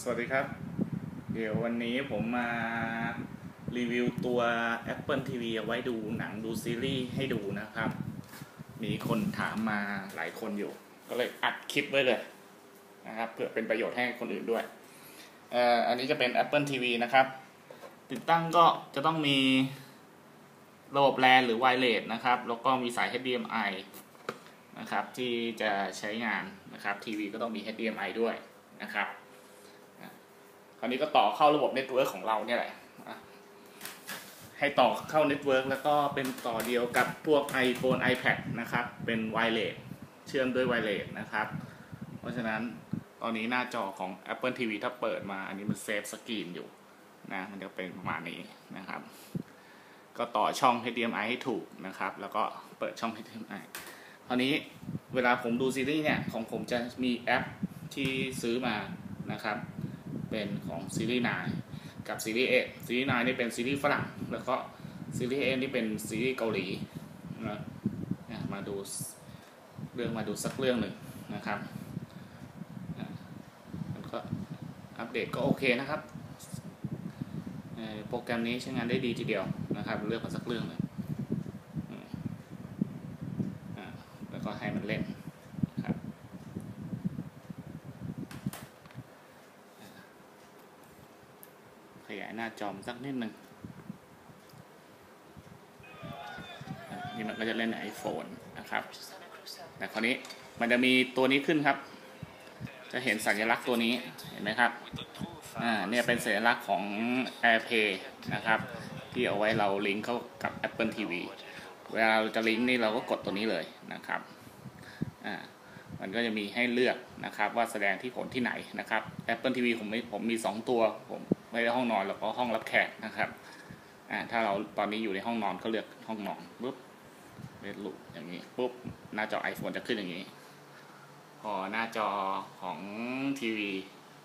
สวัสดีครับ เดี๋ยววันนี้ผมมารีวิวตัว Apple TV เอาไว้ดูหนังดูซีรีส์ให้ดูนะครับ มีคนถามมาหลายคนอยู่ ก็เลยอัดคลิปไว้เลยนะครับเพื่อเป็นประโยชน์ให้คนอื่นด้วยเอ่ออันนี้จะเป็น Apple TV นะครับ ติดตั้งก็จะต้องมีระบบแลนหรือไวเลสนะครับ แล้วก็มีสาย HDMI นะครับที่จะใช้งานนะครับทีวีก็ต้องมี HDMI ด้วยนะครับ ราวนี้ก็ต่อเข้าระบบเน็ตเวิร์กของเราเนี่ยแหละให้ต่อเข้าเน็ตเวิร์กแล้วก็เป็นต่อเดียวกับพวก iPhone iPad นะครับ เป็นไวเลสเชื่อมด้วยไวเลสนะครับ เพราะฉะนั้นตอนนี้หน้าจอของ Apple TV ถ้าเปิดมาอันนี้มันเซฟสกรีนอยู่นะมันจะเป็นประมาณนี้นะครับ ก็ต่อช่อง HDMI ให้ถูกนะครับ แล้วก็เปิดช่อง HDMI คราวนี้เวลาผมดูซีรีส์เนี่ย ของผมจะมีแอปที่ซื้อมานะครับ เป็นของซีรีส์นายกับซีรีส์เอซีรีส์นายนี่เป็นซีรีส์ฝรั่ง แล้วก็ซีรีส์เอนี่เป็นซีรีส์เกาหลีนะมาดูเรื่องมาดูสักเรื่องหนึ่งนะครับอะมันก็อัปเดตก็โอเคนะครับโปรแกรมนี้ใช้งานได้ดีทีเดียวนะครับ เลือกมาสักเรื่องหนึ่งอ่าแล้วก็ให้มันเล่นครับขยายห น้าจอมสักนิดหนึ่งนี่มันก็จะเล่นใน iPhone นะครับแต่คราวนี้มันจะมีตัวนี้ขึ้นครับ จะเห็นสัญลักษณ์ตัวนี้เห็นไหมครับอ่าเนี่ยเป็นสัญลักษณ์ของ AirPlay นะครับ ที่เอาไว้เราลิงก์เข้ากับ Apple TV เวลาเราจะลิงก์นี่เราก็กดตัวนี้เลยนะครับอ่ามันก็จะมีให้เลือกนะครับว่าแสดงที่ผลที่ไหนนะครับ Apple TV ผมม่ผมมี 2 ตัวผม ไม่ได้ห้องนอนแล้วก็ห้องรับแขกนะครับอ่าถ้าเราตอนนี้อยู่ในห้องนอนก็เลือกห้องนอนปุ๊บเลือกลูกอย่างนี้ปุ๊บหน้าจอ iPhone จะขึ้นอย่างนี้ พอหน้าจอของทีวี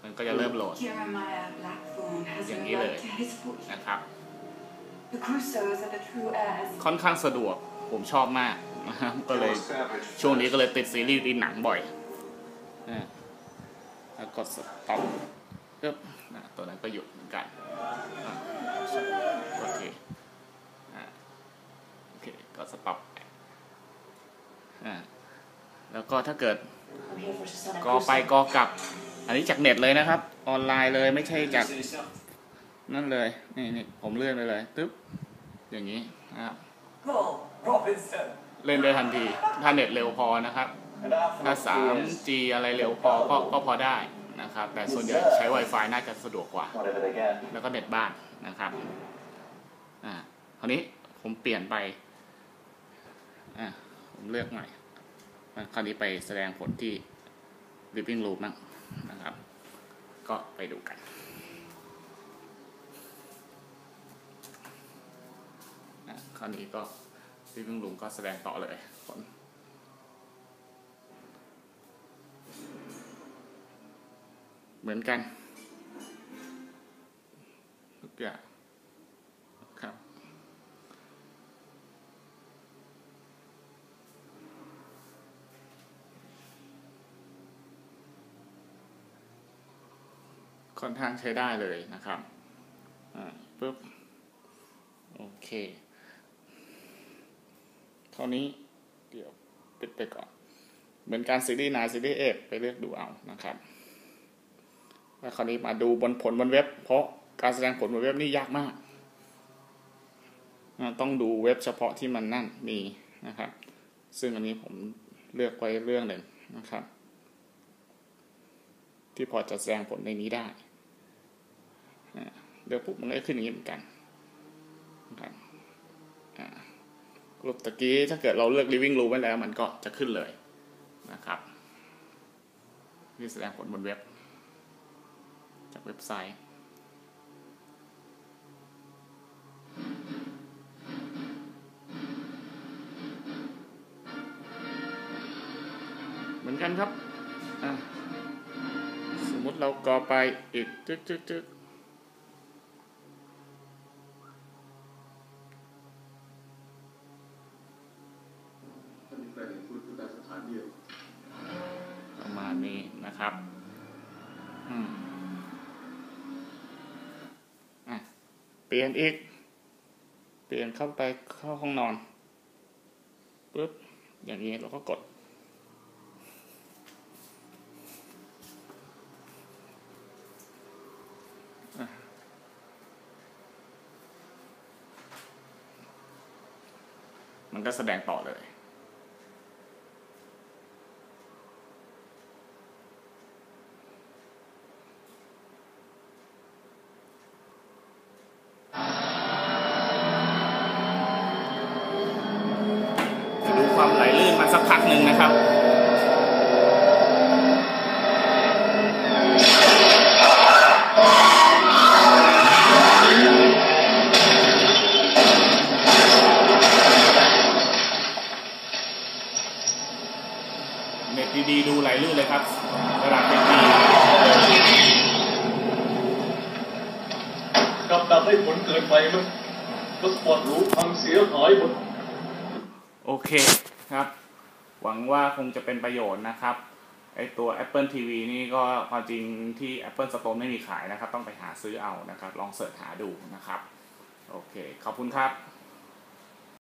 มันก็จะเริ่มโหลด Jeremiah Blackthorn has อย่าง a นี้เลย note to his foot. นะครับ The Crusoes are the true heirs. ค่อนข้างสะดวกผมชอบมากนะครับก็เลยช่วงนี้ก็เลยติดซีรีส์ติดหนังบ่อยอ่าแล้วกดสต็อป ปึ๊บอ่าตัวนั้นก็หยุดเหมือนกันอ่าโอเคอ่าโอเค ก็สต็อปอ่าแล้วก็ถ้าเกิด I'm here for Susanna กอไป Crusoe. กอกลับ อันนี้จากเน็ตเลยนะครับ ออนไลน์เลยไม่ใช่จาก นั่นเลย นี่นี่ผมเลื่อนไปเลยตึ๊บอย่างนี้นะครับ Go, Robinson. เล่นได้ทันที ถ้าเน็ตเร็วพอนะครับ And after ถ้า all these 3G อะไรเร็วพอก็ก็พอได้ นะครับ แต่ส่วนใหญ่ใช้ Wi-Fi น่าจะสะดวกกว่า whatever they get. แล้วก็เน็ตบ้านนะครับอ่าคราวนี้ผมเปลี่ยนไปอ่าผมเลือกใหม่อะคราวนี้ไปแสดงผลที่ Living Room นั่งนะครับ ก็ไปดูกันอะคราวนี้ก็ Living Room ก็แสดงต่อเลยผล เหมือนกันทุกอย่างครับ ค่อนข้างใช้ได้เลยนะครับอ่าปุ๊บโอเคครานี้เดี๋ยวปิดไปก่อน เหมือนการซีรีส์นายซีรีส์เอไปเลือกดูเอานะครับ แล้วคราวนี้มาดูบนผลบนเว็บ เพราะการแสดงผลบนเว็บนี่ยากมาก ต้องดูเว็บเฉพาะที่มันนั่นมีนะครับ ซึ่งอันนี้ผมเลือกไว้เรื่องหนึ่งนะครับ ที่พอจะแสดงผลในนี้ได้อ่าเลือกปุ๊บมันก็ขึ้นอย่างนี้เหมือนกันนะครับกรุ๊ปตะกี้ถ้าเกิดเราเลือก living room ไว้แล้ว มันก็จะขึ้นเลยนะครับ นี่แสดงผลบนเว็บ จากเว็บไซต์ เหมือนกันครับอะสมมติเรากอไปอีกจึ๊กจึ๊กจึ๊กประมาณนี้นะครับ อืม เปลี่ยนอีก เปลี่ยนเข้าไปเข้าห้องนอนปุ๊บอย่างนี้เราก็กด มันก็แสดงต่อเลย ไหลลื่นมาสักพักหนึ่งนะครับเน็ตดีๆดูไหลลื่นเลยครับระดับเน็ตดีกับดักได้ผลเกินไปมั้ยรถสปอร์ตหรูพังเสียหายหมดโอเค ครับ หวังว่าคงจะเป็นประโยชน์นะครับไอตัว Apple TV นี่ก็ความจริงที่ Apple Store ไม่มีขายนะครับ ต้องไปหาซื้อเอานะครับ ลองเสิร์ชหาดูนะครับ โอเค ขอบคุณครับ